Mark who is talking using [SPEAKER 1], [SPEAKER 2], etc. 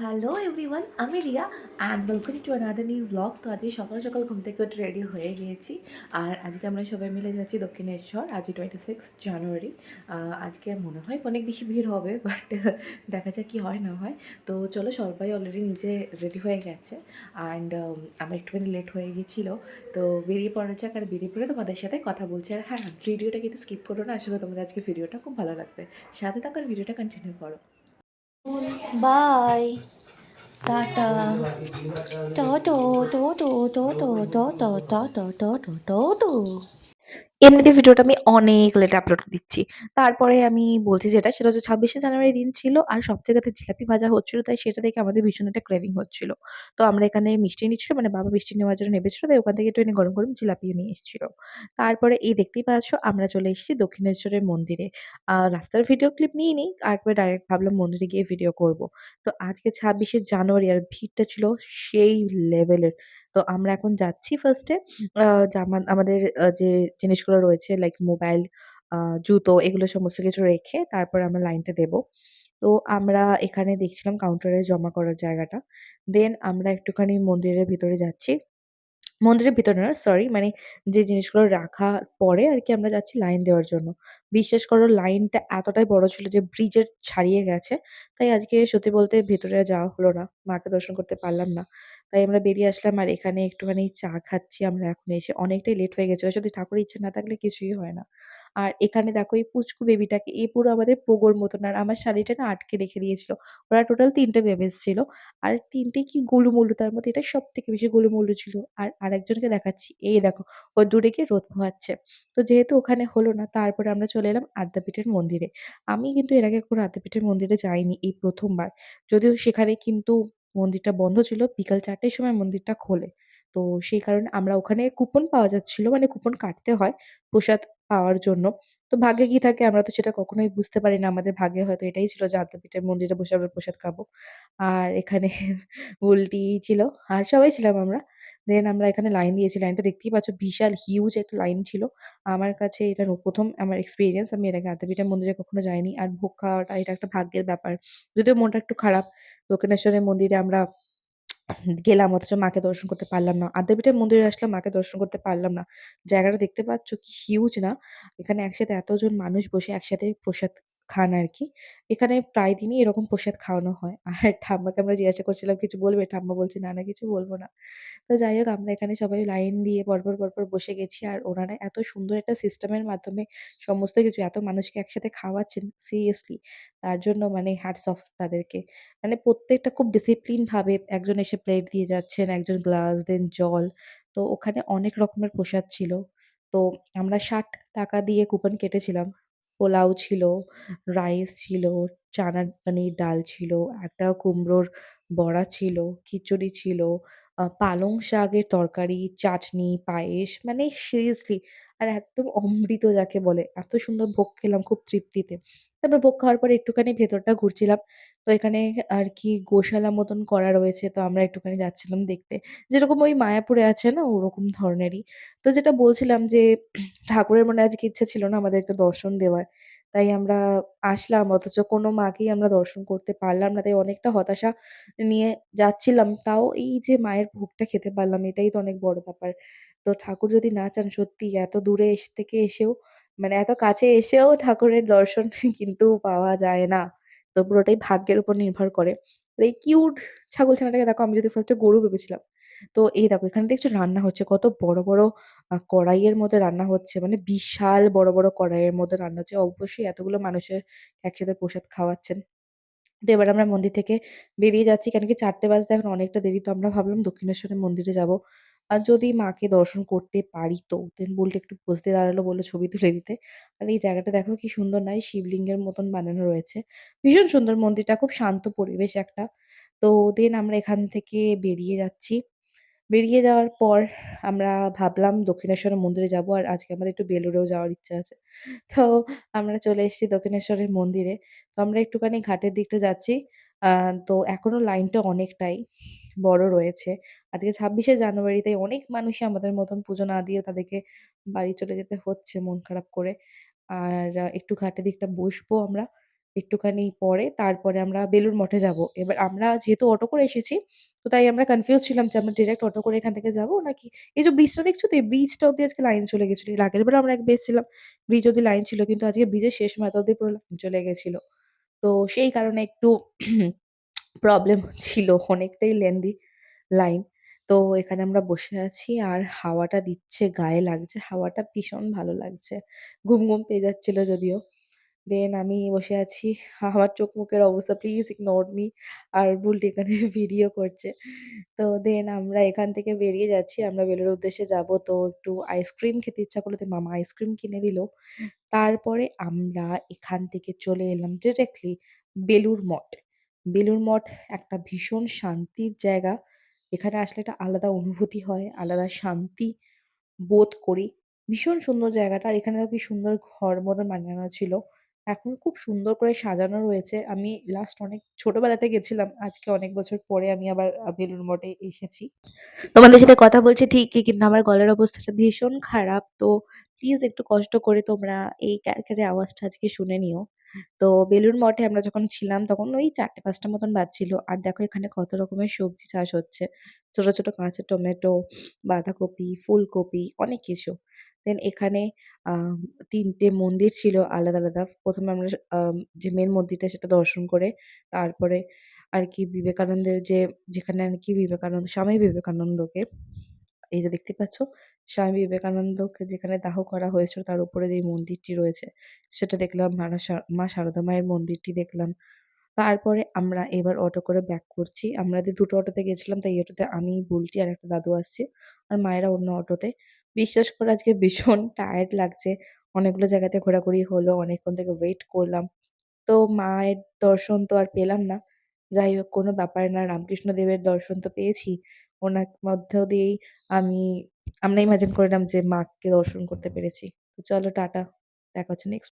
[SPEAKER 1] Hello everyone আমি Riya and welcome to another new blog তো আজকে সকাল সকাল ঘুম থেকে উঠে রেডি হয়ে গিয়েছি। আর আজকে আমরা সবাই মিলে যাচ্ছি দক্ষিণেশ্বর আজকে টোয়েন্টি সিক্স জানুয়ারি আজকে মনে হয় অনেক বেশি ভিড় হবে বাট দেখা যাক কি হয় না হয়। তো চলো, সবাই অলরেডি নিজে রেডি হয়ে গেছে। অ্যান্ড আমার একটুখানি লেট হয়ে গেছিল তো বেরিয়ে পড়া যাক আর বেরিয়ে পড়ে তোমাদের সাথে কথা বলছি। আর হ্যাঁ ভিডিওটা কিন্তু স্কিপ করো না। আসলে তোমাদের আজকে ভিডিওটা খুব ভালো লাগবে। সাথে থাকার ভিডিওটা কন্টিনিউ করো। ಬಾಯ್ ಟಾಟಾ ಟೋಟೋ ಟೋಟೋ ಟೋಟೋ ಟೋಟೋ ಟೋಟೋ ಟೋಟೋ ಟೋಟೋ এমনিতে ভিডিওটা আমি অনেক লেট আপলোড দিচ্ছি। তারপরে আমি বলছি যেটা, সেটা হচ্ছে ছাব্বিশে জানুয়ারি দিন ছিল আর সব জায়গাতে জিলাপি ভাজা হচ্ছিল, তাই সেটা দেখে আমাদের ভীষণ একটা ক্রেভিং হচ্ছিল। তো আমরা এখানে মিষ্টি নিচ্ছিল মানে বাবা মিষ্টি নেওয়ার জন্য নেবেছিল, তাই ওখান থেকে ট্রেনে গরম গরম জিলাপিও নিয়ে এসেছিল। তারপরে এই দেখতেই পাচ্ছ, আমরা চলে এসেছি দক্ষিণেশ্বরের মন্দিরে। রাস্তার ভিডিও ক্লিপ নিয়ে নিই, তারপরে ডাইরেক্ট ভাবলাম মন্দিরে গিয়ে ভিডিও করব। তো আজকে ছাব্বিশে জানুয়ারি আর ভিড়টা ছিল সেই লেভেলের তো আমরা এখন যাচ্ছি ফার্স্টে আমাদের যে জিনিসগুলো রয়েছে লাইক মোবাইল জুতো এগুলো সমস্ত কিছু রেখে তারপর আমরা লাইনটা দেব। তো আমরা এখানে দেখছিলাম কাউন্টারে জমা করার জায়গাটা। দেন আমরা একটুখানি মন্দিরের ভিতরে যাচ্ছি। মন্দিরের ভিতরে না সরি মানে যে জিনিসগুলো রাখার পরে আর কি আমরা যাচ্ছি লাইন দেওয়ার জন্য। বিশ্বাস করো লাইনটা এতটাই বড় ছিল যে ব্রিজের ছাড়িয়ে গেছে। তাই আজকে সত্যি বলতে ভেতরে যাওয়া হলো না। মাকে দর্শন করতে পারলাম না। তাই আমরা বেরিয়ে আসলাম আর এখানে একটুখানি চা খাচ্ছি আমরা এখন এসে। অনেকটাই লেট হয়ে গেছিল। সত্যি ঠাকুরের ইচ্ছা না থাকলে কিছুই হয় না। আর এখানে দেখো এই পুচকু বেবিটাকে এ পুরো আমাদের পোগোর মতন আর আমার শাড়িটা না আটকে রেখে দিয়েছিল। ওরা টোটাল ৩ টে বেবিস ছিল। আর ৩ টেই কি গোলুমোলু তার মধ্যে এটা সব থেকে বেশি গোলুমোলু ছিল। আর আরেকজনকে দেখাচ্ছি, এই দেখো ও দূরে গিয়ে রোদ পোহাচ্ছে। তো যেহেতু ওখানে হলো না তারপরে আমরা চলে এলাম আদ্যাপীঠের মন্দিরে। আমি কিন্তু এর আগে কোনো আদ্যাপীঠের মন্দিরে যাইনি এই প্রথমবার যদিও সেখানে কিন্তু মন্দিরটা বন্ধ ছিল। বিকাল চারটের সময় মন্দিরটা খোলে। তো সেই কারণে আমরা ওখানে কুপন পাওয়া যাচ্ছিল। মানে কুপন কাটতে হয় প্রসাদ পাওয়ার জন্য। তো ভাগ্যে কি থাকে আমরা তো সেটা কখনোই বুঝতে পারি না। আমাদের ভাগ্যে হয়তো এটাই ছিল যে আদ্যাপীঠের মন্দিরে বসে আমরা প্রসাদ খাব। আর এখানে উল্টি ছিল। আর সবাই ছিলাম আমরা। দেন আমরা এখানে লাইন দিয়েছি। লাইনটা দেখতেই পাচ্ছ বিশাল হিউজ একটা লাইন ছিল। আমার কাছে এটা প্রথম আমার এক্সপিরিয়েন্স আমি আগে আদ্যাপীঠের মন্দিরে কখনো যাইনি। আর ভোগ খাওয়াটা এটা একটা ভাগ্যের ব্যাপার। যদিও মনটা একটু খারাপ। দক্ষিণেশ্বরের মন্দিরে আমরা গেলাম, অথচ মাকে দর্শন করতে পারলাম না। আদ্যাপীঠের মন্দিরে আসলাম, মাকে দর্শন করতে পারলাম না। জায়গাটা দেখতে পাচ্ছ কি হিউজ না? এখানে একসাথে এতজন মানুষ বসে একসাথে প্রসাদ খান আরকি। এখানে প্রায় দিনই এরকম প্রসাদ খাওয়ানো হয়। আর ঠাম্মাকে আমরা জিজ্ঞাসা করছিলাম, "কিছু বলবে?" ঠাম্মা বলছে, "না, না কিছু বলব না।" তো যাই হোক আমরা এখানে সবাই লাইন দিয়ে পরপর, পরপর বসে গেছি। আর ওনারা এত সুন্দর একটা সিস্টেমের মাধ্যমে সমস্ত কিছু এত মানুষকে একসাথে খাওয়াচ্ছেন সিরিয়াসলি তার জন্য মানে হ্যাটস অফ তাদেরকে। মানে প্রত্যেকটা খুব ডিসিপ্লিন ভাবে একজন এসে প্লেট দিয়ে যাচ্ছেন, একজন গ্লাস, দেন জল। তো ওখানে অনেক রকমের প্রসাদ ছিল। তো আমরা ৳৬০ দিয়ে কুপন কেটেছিলাম। পোলাও ছিল, রাইস ছিল, চানার পানির ডাল ছিল, একটা কুমড়োর বড়া ছিল, খিচুড়ি ছিল, পালং শাকের তরকারি, চাটনি, পায়েস মানে সিরিয়াসলি আর একদম অমৃত যাকে বলে। এত সুন্দর ভোগ খেলাম খুব তৃপ্তিতে। তারপর ভোগ খাওয়ার পরে একটুখানি ভেতরটা ঘুরছিলাম। তো এখানে আর কি গোশালা মতন করা রয়েছে। তো আমরা একটুখানি যাচ্ছিলাম দেখতে। যেরকম ওই মায়াপুরে আছে না, ওরকম ধরনেরই। তো যেটা বলছিলাম যে, ঠাকুরের মনে আজকে ইচ্ছা ছিল না আমাদেরকে দর্শন দেওয়ার। তাই আমরা আসলাম অথচ কোনো মাকেই আমরা দর্শন করতে পারলাম না। তাই অনেকটা হতাশা নিয়ে যাচ্ছিলাম। তাও এই যে মায়ের ভোগটা খেতে পারলাম, এটাই তো অনেক বড় ব্যাপার। তো ঠাকুর যদি না চান, সত্যি এত দূরে এস, থেকে এসেও মানে এত কাছে এসেও ঠাকুরের দর্শন কিন্তু পাওয়া যায় না। তো পুরোটাই ভাগ্যের উপর নির্ভর করে। আর এই কিউট ছাগল ছানাটাকে দেখো আমি যদি ফার্স্টে গরু ভেবেছিলাম। তো এই দেখো এখানে দেখছ রান্না হচ্ছে। কত বড়, বড় কড়াইয়ের মধ্যে রান্না হচ্ছে। মানে বিশাল বড়, বড় কড়াইয়ের মধ্যে রান্না হচ্ছে। অবশ্যই এতগুলো মানুষের একসাথে প্রসাদ খাওয়াচ্ছেন। তো এবার আমরা মন্দির থেকে বেরিয়ে যাচ্ছি। কেন কি চারটে বাজতে এখন অনেকটা দেরি। তো আমরা ভাবলাম দক্ষিণেশ্বরের মন্দিরে যাব। আর যদি মাকে দর্শন করতে পারি তো। দেন বুল্টে একটু দিয়ে দাঁড়াল বলল ছবি তুলে দিতে। আর এই জায়গাটা দেখো কি সুন্দর না? এই শিবলিঙ্গের মতন বানানো রয়েছে। ভীষণ সুন্দর মন্দিরটা। খুব শান্ত পরিবেশ একটা। তো দেন আমরা এখান থেকে বেরিয়ে যাচ্ছি। বেরিয়ে যাওয়ার পর আমরা ভাবলাম দক্ষিণেশ্বরের মন্দিরে যাব। আর আজকে আমাদের একটু বেলুড়েও যাওয়ার ইচ্ছা আছে। তো আমরা চলে এসেছি দক্ষিণেশ্বরের মন্দিরে। তো আমরা একটুখানি ঘাটের দিকটা যাচ্ছি। তো এখনও লাইনটা অনেকটাই বড় রয়েছে। আজকে ২৬শে জানুয়ারি তাই অনেক মানুষই আমাদের মতন পুজো না দিয়ে তাদেরকে বাড়ি চলে যেতে হচ্ছে মন খারাপ করে। আর একটু ঘাটের দিকটা বসবো আমরা। একটুখানি পরে তারপরে আমরা বেলুর মঠে যাব। এবার আমরা যেহেতু অটো করে এসেছি, তো তাই আমরা কনফিউজ ছিলাম যে আমরা ডিরেক্ট অটো করে এখান থেকে যাব নাকি এই যে ব্রিজটা দেখছ তো এই ব্রিজটা অব্দি আজকে লাইন চলে গেছিল এর আগের বেলা আমরা একবার এসেছিলাম ব্রিজ অব্দি লাইন ছিল। কিন্তু আজকে ব্রিজের শেষ মাথা অব্দি পুরো লাইন চলে গেছিল। তো সেই কারণে একটু প্রবলেম ছিল। অনেকটাই লেন্দি লাইন। তো এখানে আমরা বসে আছি আর হাওয়াটা দিচ্ছে, গায়ে লাগছে। হাওয়াটা ভীষণ ভালো লাগছে। ঘুম, ঘুম পেয়ে যাচ্ছিল যদিও। দেন আমি বসে আছি। আমার চোখ মুখের অবস্থা প্লিজ ইগনোর মি। আর বুল্টি এখানে ভিডিও করছে। তো দেন আমরা এখান থেকে বেরিয়ে যাচ্ছি। আমরা বেলুড়ের উদ্দেশ্যে যাব। তো একটু আইসক্রিম খেতে ইচ্ছা করল তাই মামা আইসক্রিম কিনে দিল। তারপরে আমরা এখান থেকে চলে এলাম ডিরেক্টলি বেলুড় মঠ। বেলুড় মঠ একটা ভীষণ শান্তির জায়গা। এখানে আসলে একটা আলাদা অনুভূতি হয়, আলাদা শান্তি বোধ করি। ভীষণ সুন্দর জায়গাটা। আর এখানেও কি সুন্দর ঘর মতন বানানো ছিল। এখন খুব সুন্দর করে সাজানো রয়েছে। আমি লাস্ট অনেক ছোটবেলাতে গেছিলাম। আজকে অনেক বছর পরে আমি আবার বেলুড় মঠে এসেছি। তোমাদের সাথে কথা বলছি ঠিকই কিন্তু আমার গলার অবস্থাটা ভীষণ খারাপ। তো প্লিজ একটু কষ্ট করে তোমরা এই ক্যারক্যারে আওয়াজটা আজকে শুনে নিও। তো বেলুড় মঠে আমরা যখন ছিলাম তখন ওই চারটে পাঁচটা মতন বাজছিল। আর দেখো এখানে কত রকমের সবজি চাষ হচ্ছে। ছোট, ছোট কাঁচা টমেটো, বাঁধাকপি, ফুলকপি অনেক কিছু। দেন এখানে ৩ মন্দির ছিল আলাদা, আলাদা। প্রথমে আমরা আম যে মেন মন্দিরটা সেটা দর্শন করে তারপরে আর কি বিবেকানন্দের যে যেখানে আর কি বিবেকানন্দ স্বামী বিবেকানন্দকে এই যে দেখতে পাচ্ছ স্বামী বিবেকানন্দকে যেখানে দাহ করা হয়েছিল তার উপরে যে মন্দিরটি রয়েছে সেটা দেখলাম। মা সারদা মায়ের মন্দিরটি দেখলাম। তারপরে আমরা এবার অটো করে ব্যাক করছি। আমরা যে দুটো অটোতে গেছিলাম তাই অটোতে আমি, বুল্টি আর একটা দাদু আসছে। আর মায়েরা অন্য অটোতে। বিশ্বাস করে আজকে ভীষণ টায়ার্ড লাগছে। অনেকগুলো জায়গাতে ঘোরাঘুরি হলো। অনেকক্ষণ থেকে ওয়েট করলাম। তো মায়ের দর্শন তো আর পেলাম না। যাই হোক কোনো ব্যাপার না। রামকৃষ্ণ দেবের দর্শন তো পেয়েছি। ওনার মধ্য দিয়েই আমি, আমরা ইমাজিন করে নিলাম যে মাকে দর্শন করতে পেরেছি। তো চলো টাটা। দেখা হচ্ছে নেক্সট